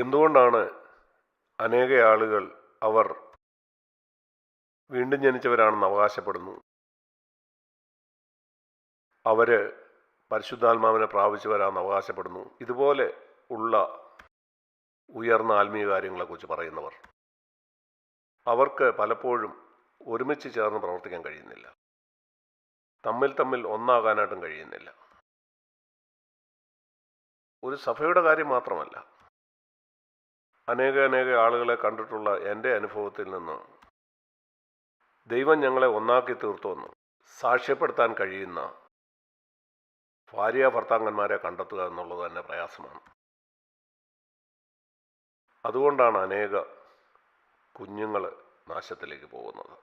എന്തുകൊണ്ടാണ് അനേക ആളുകൾ അവർ വീണ്ടും ജനിച്ചവരാണെന്ന് അവകാശപ്പെടുന്നു? അവർ പരിശുദ്ധാത്മാവിനെ പ്രാപിച്ചവരാണെന്ന് അവകാശപ്പെടുന്നു. ഇതുപോലെ ഉള്ള ഉയർന്ന ആത്മീയ കാര്യങ്ങളെക്കുറിച്ച് പറയുന്നവർ. അവർക്ക് പലപ്പോഴും ഒരുമിച്ച് ചേർന്ന് പ്രവർത്തിക്കാൻ കഴിയുന്നില്ല. തമ്മിൽ തമ്മിൽ ഒന്നാകാനായിട്ടും കഴിയുന്നില്ല. ഒരു സഭയുടെ കാര്യം മാത്രമല്ല. അനേക അനേക ആളുകളെ കണ്ടിട്ടുള്ള എന്റെ അനുഭവത്തിൽ നിന്ന് ദൈവം ഞങ്ങളെ ഒന്നാക്കി തീർത്തുവെന്ന് സാക്ഷ്യപ്പെടുത്താൻ കഴിയുന്ന ഭാര്യ ഭർത്താക്കന്മാരെ കണ്ടെത്തുക എന്നുള്ളത് തന്നെ പ്രയാസമാണ്. അതുകൊണ്ടാണ് അനേക കുഞ്ഞുങ്ങൾ നാശത്തിലേക്ക് പോകുന്നത്.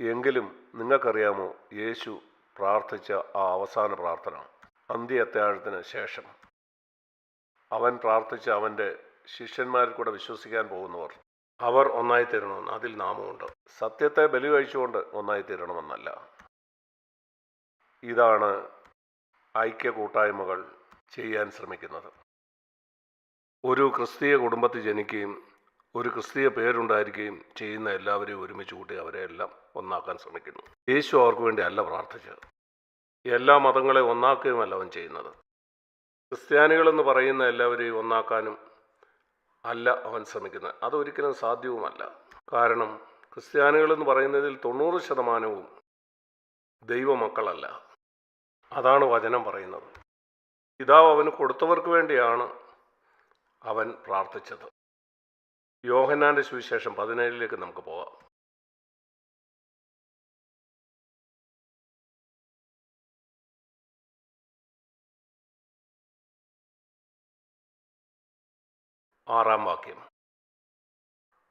എങ്കിലും നിങ്ങൾക്കറിയാമോ യേശു പ്രാർത്ഥിച്ച ആ അവസാന പ്രാർത്ഥന അന്ത്യ അത്യാഴത്തിന് ശേഷം അവൻ പ്രാർത്ഥിച്ച അവന്റെ ശിഷ്യന്മാരിൽ കൂടെ വിശ്വസിക്കാൻ പോകുന്നവർ അവർ ഒന്നായി തീരണമെന്ന് അതിൽ നാമമുണ്ട്. സത്യത്തെ ബലി കഴിച്ചുകൊണ്ട് ഒന്നായി തീരണമെന്നല്ല ഇതാണ് ഐക്യ കൂട്ടായ്മകൾ ചെയ്യാൻ ശ്രമിക്കുന്നത്. ഒരു ക്രിസ്തീയ കുടുംബത്തിൽ ജനിക്കുകയും ഒരു ക്രിസ്തീയ പേരുണ്ടായിരിക്കുകയും ചെയ്യുന്ന എല്ലാവരെയും ഒരുമിച്ച് കൂട്ടി അവരെ എല്ലാം ഒന്നാക്കാൻ ശ്രമിക്കുന്നു. യേശു അവർക്ക് വേണ്ടി അല്ല പ്രാർത്ഥിച്ചത്. എല്ലാ മതങ്ങളെ ഒന്നാക്കുകയുമല്ല അവൻ ചെയ്യുന്നത്. ക്രിസ്ത്യാനികളെന്ന് പറയുന്ന എല്ലാവരെയും ഒന്നാക്കാനും അല്ല അവൻ ശ്രമിക്കുന്നത്. അതൊരിക്കലും സാധ്യവുമല്ല. കാരണം ക്രിസ്ത്യാനികളെന്ന് പറയുന്നതിൽ തൊണ്ണൂറ് ശതമാനവും ദൈവമക്കളല്ല. അതാണ് വചനം പറയുന്നത്. പിതാവ് അവന് കൊടുത്തവർക്ക് വേണ്ടിയാണ് അവൻ പ്രാർത്ഥിച്ചത്. യോഹന്നാന്റെ സുവിശേഷം പതിനേഴിലേക്ക് നമുക്ക് പോകാം ആറാം വാക്യം.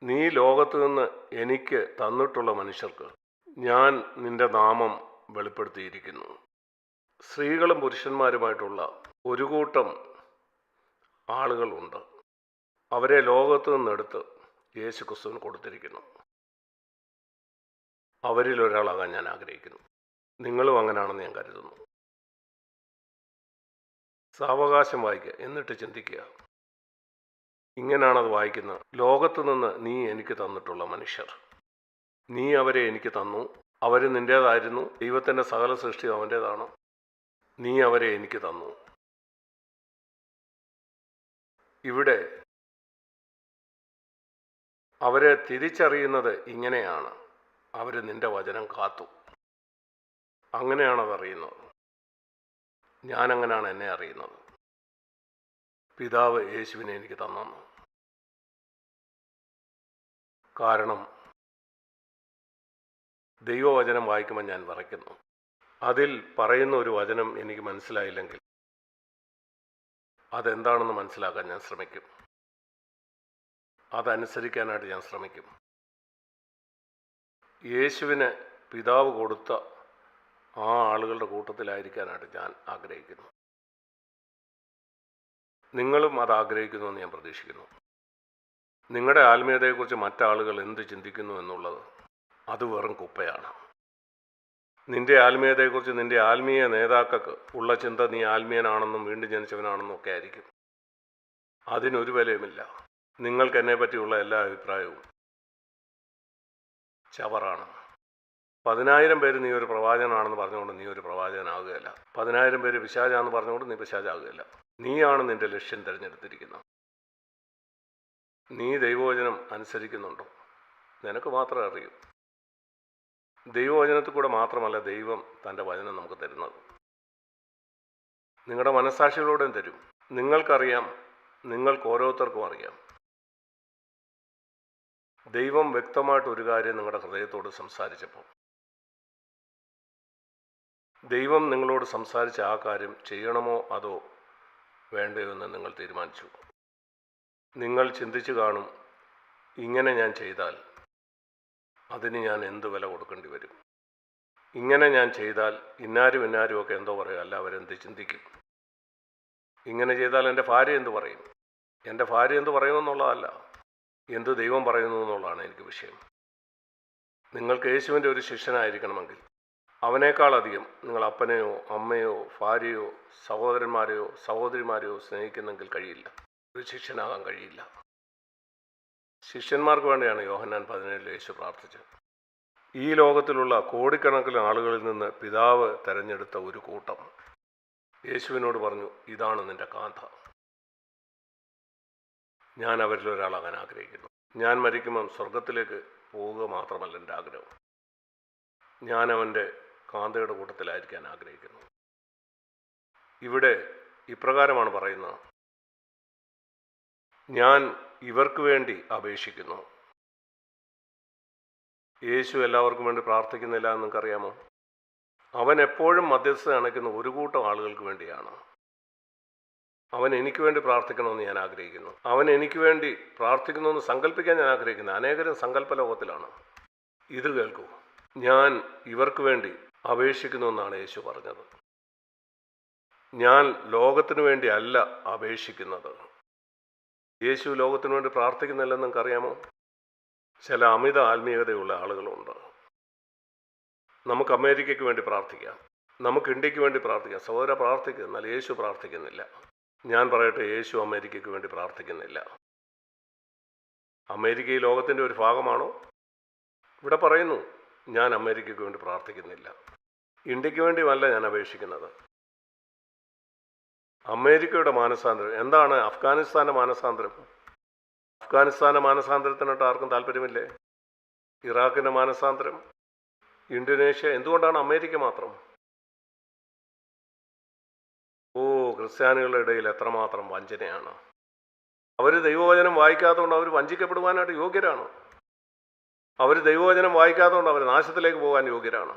നീ ലോകത്തു നിന്ന് എനിക്ക് തന്നിട്ടുള്ള മനുഷ്യർക്ക് ഞാൻ നിന്റെ നാമം വെളിപ്പെടുത്തിയിരിക്കുന്നു. സ്ത്രീകളും പുരുഷന്മാരുമായിട്ടുള്ള ഒരു കൂട്ടം ആളുകളുണ്ട്. അവരെ ലോകത്തു നിന്നെടുത്ത് യേശു ക്രിസ്തുവിന് കൊടുത്തിരിക്കുന്നു. അവരിൽ ഒരാളാകാൻ ഞാൻ ആഗ്രഹിക്കുന്നു. നിങ്ങളും അങ്ങനെയാണെന്ന് ഞാൻ കരുതുന്നു. സാവകാശം വായിക്കുക എന്നിട്ട് ചിന്തിക്കുക. ഇങ്ങനെയാണത് വായിക്കുന്നത്. ലോകത്ത് നിന്ന് നീ എനിക്ക് തന്നിട്ടുള്ള മനുഷ്യർ. നീ അവരെ എനിക്ക് തന്നു. അവർ നിന്റേതായിരുന്നു ദൈവത്തിന്റെ സകല സൃഷ്ടി അവന്റേതാണ് നീ അവരെ എനിക്ക് തന്നു. ഇവിടെ അവരെ തിരിച്ചറിയുന്നത് ഇങ്ങനെയാണ്. അവർ നിന്റെ വചനം കാത്തു. അങ്ങനെയാണ് അതറിയുന്നത് ഞാനങ്ങനെയാണ് എന്നെ അറിയുന്നത്. പിതാവ് യേശുവിനെ എനിക്ക് തന്നു. കാരണം ദൈവവചനം വായിക്കുമ്പോൾ ഞാൻ വരയ്ക്കുന്നു അതിൽ പറയുന്ന ഒരു വചനം എനിക്ക് മനസ്സിലായില്ലെങ്കിൽ അതെന്താണെന്ന് മനസ്സിലാക്കാൻ ഞാൻ ശ്രമിക്കും. അതനുസരിക്കാനായിട്ട് ഞാൻ ശ്രമിക്കും. യേശുവിന് പിതാവ് കൊടുത്ത ആ ആളുകളുടെ കൂട്ടത്തിലായിരിക്കാനായിട്ട് ഞാൻ ആഗ്രഹിക്കുന്നു. നിങ്ങളും അത് ആഗ്രഹിക്കുന്നു എന്ന് ഞാൻ പ്രതീക്ഷിക്കുന്നു. നിങ്ങളുടെ ആത്മീയതയെക്കുറിച്ച് മറ്റാളുകൾ എന്ത് ചിന്തിക്കുന്നു എന്നുള്ളത് അത് വെറും കുപ്പയാണ്. നിന്റെ ആത്മീയതയെക്കുറിച്ച് നിന്റെ ആത്മീയ നേതാക്കൾക്ക് ഉള്ള ചിന്ത നീ ആത്മീയനാണെന്നും വീണ്ടും ജനിച്ചവനാണെന്നും ഒക്കെ ആയിരിക്കും. അതിനൊരു വിലയുമില്ല. നിങ്ങൾക്ക് എന്നെ പറ്റിയുള്ള എല്ലാ അഭിപ്രായവും ചവറാണ്. പതിനായിരം പേര് നീ ഒരു പ്രവാചകനാണെന്ന് പറഞ്ഞുകൊണ്ട് നീ ഒരു പ്രവാചകനാകുകയല്ല. പതിനായിരം പേര് പിശാചാന്ന് പറഞ്ഞുകൊണ്ട് നീ പിശാചാകുകയല്ല. നീയാണ് നിന്റെ ലക്ഷ്യം തിരഞ്ഞെടുത്തിരിക്കുന്നത്. നീ ദൈവവചനം അനുസരിക്കുന്നുണ്ടോ? നിനക്ക് മാത്രമേ അറിയൂ. ദൈവവചനത്തിൽ കൂടെ മാത്രമല്ല ദൈവം തന്റെ വചനം നമുക്ക് തരുന്നത്. നിങ്ങളുടെ മനസ്സാക്ഷികളോടും തരും. നിങ്ങൾക്കറിയാം നിങ്ങൾക്ക് ഓരോരുത്തർക്കും അറിയാം. ദൈവം വ്യക്തമായിട്ട് ഒരു കാര്യം നിങ്ങളുടെ ഹൃദയത്തോട് സംസാരിച്ചപ്പോൾ ദൈവം നിങ്ങളോട് സംസാരിച്ച ആ കാര്യം ചെയ്യണമോ അതോ വേണ്ടയോ എന്ന് നിങ്ങൾ തീരുമാനിച്ചു. നിങ്ങൾ ചിന്തിച്ചു കാണും ഇങ്ങനെ ഞാൻ ചെയ്താൽ അതിന് ഞാൻ എന്ത് വില കൊടുക്കേണ്ടി വരും. ഇങ്ങനെ ഞാൻ ചെയ്താൽ ഇന്നാരും ഇന്നാരും ഒക്കെ എന്തോ പറയും അല്ല അവരെന്ത് ചിന്തിക്കും. ഇങ്ങനെ ചെയ്താൽ എന്റെ ഭാര്യ എന്ത് പറയും? എന്റെ ഭാര്യ എന്ത് പറയുമെന്നുള്ളതല്ല എന്ത് ദൈവം പറയുന്നു എന്നുള്ളതാണ് എനിക്ക് വിഷയം. നിങ്ങൾക്ക് യേശുവിന്റെ ഒരു ശിഷ്യനായിരിക്കണമെങ്കിൽ അവനേക്കാളധികം നിങ്ങൾ അപ്പനെയോ അമ്മയോ ഭാര്യയോ സഹോദരന്മാരെയോ സഹോദരിമാരെയോ സ്നേഹിക്കുന്നെങ്കിൽ കഴിയില്ല. ഒരു ശിഷ്യനാകാൻ കഴിയില്ല. ശിഷ്യന്മാർക്ക് വേണ്ടിയാണ് യോഹന്നാൻ പതിനേഴിൽ യേശു പ്രാർത്ഥിച്ചത്. ഈ ലോകത്തിലുള്ള കോടിക്കണക്കിന് ആളുകളിൽ നിന്ന് പിതാവ് തെരഞ്ഞെടുത്ത ഒരു കൂട്ടം. യേശുവിനോട് പറഞ്ഞു ഇതാണ് നിന്റെ കാന്ത. ഞാൻ അവരിൽ ഒരാളാകാൻ ആഗ്രഹിക്കുന്നു. ഞാൻ മരിക്കുമ്പം സ്വർഗത്തിലേക്ക് പോവുക മാത്രമല്ല എന്റെ ആഗ്രഹം. ഞാൻ അവന്റെ കാന്തയുടെ കൂട്ടത്തിലായിരിക്കാൻ ആഗ്രഹിക്കുന്നു. ഇവിടെ ഇപ്രകാരമാണ് പറയുന്നത്. ഞാൻ ഇവർക്ക് വേണ്ടി അപേക്ഷിക്കുന്നു. യേശു എല്ലാവർക്കും വേണ്ടി പ്രാർത്ഥിക്കുന്നില്ല നിങ്ങൾക്കറിയാമോ? അവൻ എപ്പോഴും മധ്യസ്ഥ അണയ്ക്കുന്ന ഒരു കൂട്ടം ആളുകൾക്ക് വേണ്ടിയാണ്. അവൻ എനിക്ക് വേണ്ടി പ്രാർത്ഥിക്കണമെന്ന് ഞാൻ ആഗ്രഹിക്കുന്നു. അവൻ എനിക്ക് വേണ്ടി പ്രാർത്ഥിക്കണമെന്ന് സങ്കല്പിക്കാൻ ഞാൻ ആഗ്രഹിക്കുന്നു. അനേകരും സങ്കല്പ ലോകത്തിലാണ് ഇത് കേൾക്കൂ. ഞാൻ ഇവർക്ക് വേണ്ടി അപേക്ഷിക്കുന്നുവെന്നാണ് യേശു പറഞ്ഞത്. ഞാൻ ലോകത്തിനു വേണ്ടി അല്ല അപേക്ഷിക്കുന്നത്. യേശു ലോകത്തിനു വേണ്ടി പ്രാർത്ഥിക്കുന്നില്ലെന്ന് നിങ്ങൾക്കറിയാമോ? ചില അമിത ആത്മീയതയുള്ള ആളുകളുണ്ട്. നമുക്ക് അമേരിക്കയ്ക്ക് വേണ്ടി പ്രാർത്ഥിക്കാം. നമുക്ക് ഇന്ത്യയ്ക്ക് വേണ്ടി പ്രാർത്ഥിക്കാം. സഹോദര പ്രാർത്ഥിക്കുക എന്നാൽ യേശു പ്രാർത്ഥിക്കുന്നില്ല. ഞാൻ പറയട്ടെ യേശു അമേരിക്കയ്ക്ക് വേണ്ടി പ്രാർത്ഥിക്കുന്നില്ല. അമേരിക്ക ഈ ലോകത്തിന്റെ ഒരു ഭാഗമാണോ? ഇവിടെ പറയുന്നു ഞാൻ അമേരിക്കയ്ക്ക് വേണ്ടി പ്രാർത്ഥിക്കുന്നില്ല. ഇന്ത്യയ്ക്ക് വേണ്ടിയുമല്ല ഞാൻ അപേക്ഷിക്കുന്നത്. അമേരിക്കയുടെ മാനസാന്തരം എന്താണ് അഫ്ഗാനിസ്ഥാന്റെ മാനസാന്തരം? അഫ്ഗാനിസ്ഥാന്റെ മാനസാന്തരത്തിനായിട്ട് ആർക്കും താല്പര്യമില്ലേ? ഇറാഖിന്റെ മാനസാന്തരം ഇന്തോനേഷ്യ എന്തുകൊണ്ടാണ് അമേരിക്ക മാത്രം? ഓ ക്രിസ്ത്യാനികളുടെ ഇടയിൽ എത്രമാത്രം വഞ്ചനയാണ്. അവർ ദൈവവചനം വായിക്കാത്തതുകൊണ്ട് അവർ വഞ്ചിക്കപ്പെടുവാനായിട്ട് യോഗ്യരാണ്? അവർ ദൈവവചനം വായിക്കാത്തതുകൊണ്ട് അവർ നാശത്തിലേക്ക് പോകാൻ യോഗ്യരാണ്.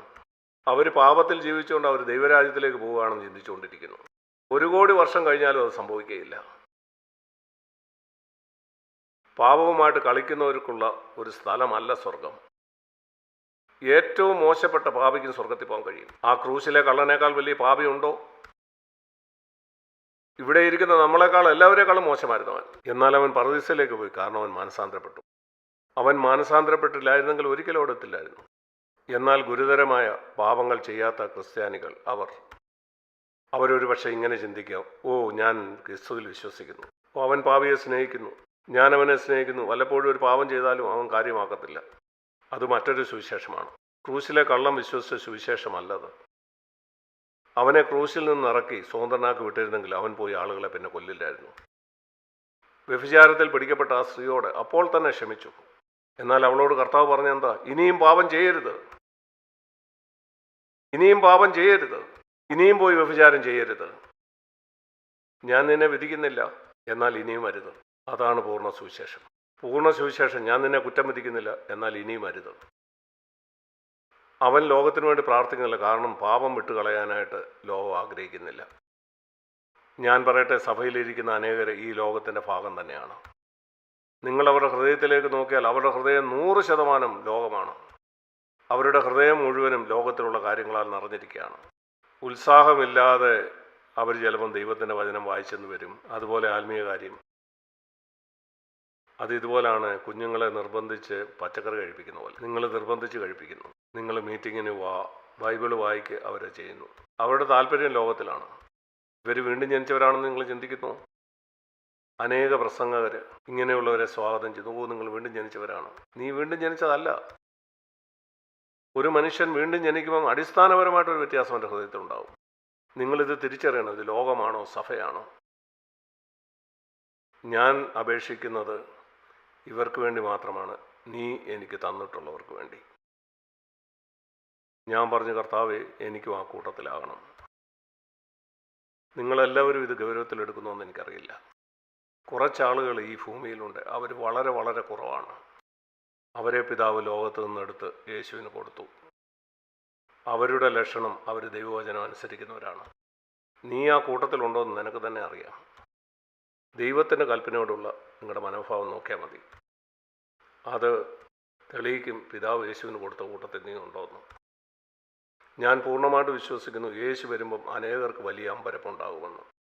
അവർ പാപത്തിൽ ജീവിച്ചുകൊണ്ട് അവർ ദൈവരാജ്യത്തിലേക്ക് പോവുകയാണെന്ന് ചിന്തിച്ചുകൊണ്ടിരിക്കുന്നു. ഒരു കോടി വർഷം കഴിഞ്ഞാലും അത് സംഭവിക്കുകയില്ല. പാപവുമായിട്ട് കളിക്കുന്നവർക്കുള്ള ഒരു സ്ഥലമല്ല സ്വർഗം ഏറ്റവും മോശപ്പെട്ട പാപിക്കും സ്വർഗത്തിൽ പോകാൻ കഴിയും. ആ ക്രൂശിലെ കള്ളനേക്കാൾ വലിയ പാപിയുണ്ടോ ഇവിടെ ഇരിക്കുന്ന നമ്മളെക്കാൾ എല്ലാവരെക്കാളും മോശമായിരുന്നു അവൻ എന്നാൽ അവൻ പറദീസയിലേക്ക് പോയി. കാരണം അവൻ മാനസാന്തരപ്പെട്ടു. അവൻ മാനസാന്തരപ്പെട്ടില്ലായിരുന്നെങ്കിൽ ഒരിക്കലും ഓടത്തില്ലായിരുന്നു. എന്നാൽ ഗുരുതരമായ പാപങ്ങൾ ചെയ്യാത്ത ക്രിസ്ത്യാനികൾ അവർ. അവരൊരു പക്ഷേ ഇങ്ങനെ ചിന്തിക്കാം ഓ ഞാൻ ക്രിസ്തുവിൽ വിശ്വസിക്കുന്നു. ഓ അവൻ പാപിയെ സ്നേഹിക്കുന്നു. ഞാൻ അവനെ സ്നേഹിക്കുന്നു. വല്ലപ്പോഴും ഒരു പാപം ചെയ്താലും അവൻ കാര്യമാക്കത്തില്ല. അത് മറ്റൊരു സുവിശേഷമാണ്. ക്രൂശിലെ കള്ളം വിശ്വസിച്ച സുവിശേഷമല്ലത്. അവനെ ക്രൂശിൽ നിന്ന് ഇറക്കി സ്വതന്ത്രനാക്കി വിട്ടിരുന്നെങ്കിൽ അവൻ പോയി ആളുകളെ പിന്നെ കൊല്ലില്ലായിരുന്നു. വ്യഭിചാരത്തിൽ പിടിക്കപ്പെട്ട ആ സ്ത്രീയോട് അപ്പോൾ തന്നെ ക്ഷമിച്ചു. എന്നാൽ അവളോട് കർത്താവ് പറഞ്ഞ എന്താ ഇനിയും പാപം ചെയ്യരുത്. ഇനിയും പാപം ചെയ്യരുത്. ഇനിയും പോയി വ്യഭിചാരം ചെയ്യരുത്. ഞാൻ നിന്നെ വിധിക്കുന്നില്ല. എന്നാൽ ഇനിയും അരുത് അതാണ് പൂർണ സുവിശേഷം. പൂർണ സുവിശേഷം. ഞാൻ നിന്നെ കുറ്റം വിധിക്കുന്നില്ല. എന്നാൽ ഇനിയും അരുത് അവൻ ലോകത്തിനു വേണ്ടി പ്രാർത്ഥിക്കുന്നില്ല. കാരണം പാപം വിട്ടുകളയാനായിട്ട് ലോകം ആഗ്രഹിക്കുന്നില്ല. ഞാൻ പറയട്ടെ സഭയിലിരിക്കുന്ന അനേകർ ഈ ലോകത്തിന്റെ ഭാഗം തന്നെയാണ്. നിങ്ങൾ അവരുടെ ഹൃദയത്തിലേക്ക് നോക്കിയാൽ അവരുടെ ഹൃദയം നൂറ് ശതമാനം ലോകമാണ്. അവരുടെ ഹൃദയം മുഴുവനും ലോകത്തിലുള്ള കാര്യങ്ങളാൽ നിറഞ്ഞിരിക്കുകയാണ്. ഉത്സാഹമില്ലാതെ അവർ ചിലപ്പം ദൈവത്തിന്റെ വചനം വായിച്ചെന്ന് വരും. അതുപോലെ ആത്മീയ കാര്യം. അത് ഇതുപോലാണ് കുഞ്ഞുങ്ങളെ നിർബന്ധിച്ച് പച്ചക്കറി കഴിപ്പിക്കുന്ന പോലെ. നിങ്ങൾ നിർബന്ധിച്ച് കഴിപ്പിക്കുന്നു. നിങ്ങൾ മീറ്റിങ്ങിന് വാ ബൈബിൾ വായിക്ക് അവരെ ചെയ്യുന്നു. അവരുടെ താല്പര്യം ലോകത്തിലാണ്. ഇവർ വീണ്ടും ജനിച്ചവരാണെന്ന് നിങ്ങൾ ചിന്തിക്കുന്നു? അനേക പ്രസംഗകർ ഇങ്ങനെയുള്ളവരെ സ്വാഗതം ചെയ്തു. ഓ നിങ്ങൾ വീണ്ടും ജനിച്ചവരാണ്? നീ വീണ്ടും ജനിച്ചതല്ല. ഒരു മനുഷ്യൻ വീണ്ടും ജനിക്കുമ്പം അടിസ്ഥാനപരമായിട്ടൊരു വ്യത്യാസം എന്റെ ഹൃദയത്തിലുണ്ടാവും നിങ്ങളിത് തിരിച്ചറിയണം ഇത് ലോകമാണോ സഭയാണോ? ഞാൻ അപേക്ഷിക്കുന്നത് ഇവർക്ക് വേണ്ടി മാത്രമാണ്. നീ എനിക്ക് തന്നിട്ടുള്ളവർക്ക് വേണ്ടി. ഞാൻ പറഞ്ഞ കർത്താവ് എനിക്കും ആ കൂട്ടത്തിലാകണം. നിങ്ങളെല്ലാവരും ഇത് ഗൗരവത്തിലെടുക്കുന്നുവെന്ന് എനിക്കറിയില്ല. കുറച്ചാളുകൾ ഈ ഭൂമിയിലുണ്ട്. അവർ വളരെ വളരെ കുറവാണ്. അവരെ പിതാവ് ലോകത്ത് നിന്നെടുത്ത് യേശുവിന് കൊടുത്തു. അവരുടെ ലക്ഷണം അവർ ദൈവവചനം അനുസരിക്കുന്നവരാണ്. നീ ആ കൂട്ടത്തിലുണ്ടോ എന്ന് നിനക്ക് തന്നെ അറിയാം. ദൈവത്തിന്റെ കൽപ്പനയോടുള്ള നിങ്ങളുടെ മനോഭാവം നോക്കിയാൽ മതി. അത് തെളിയിക്കും പിതാവ് യേശുവിന് കൊടുത്ത കൂട്ടത്തിൽ നീ ഉണ്ടോയെന്ന് ഞാൻ പൂർണമായിട്ട് വിശ്വസിക്കുന്നു. യേശു വരുമ്പം അനേകർക്ക് വലിയ അമ്പരപ്പുണ്ടാകുമെന്ന്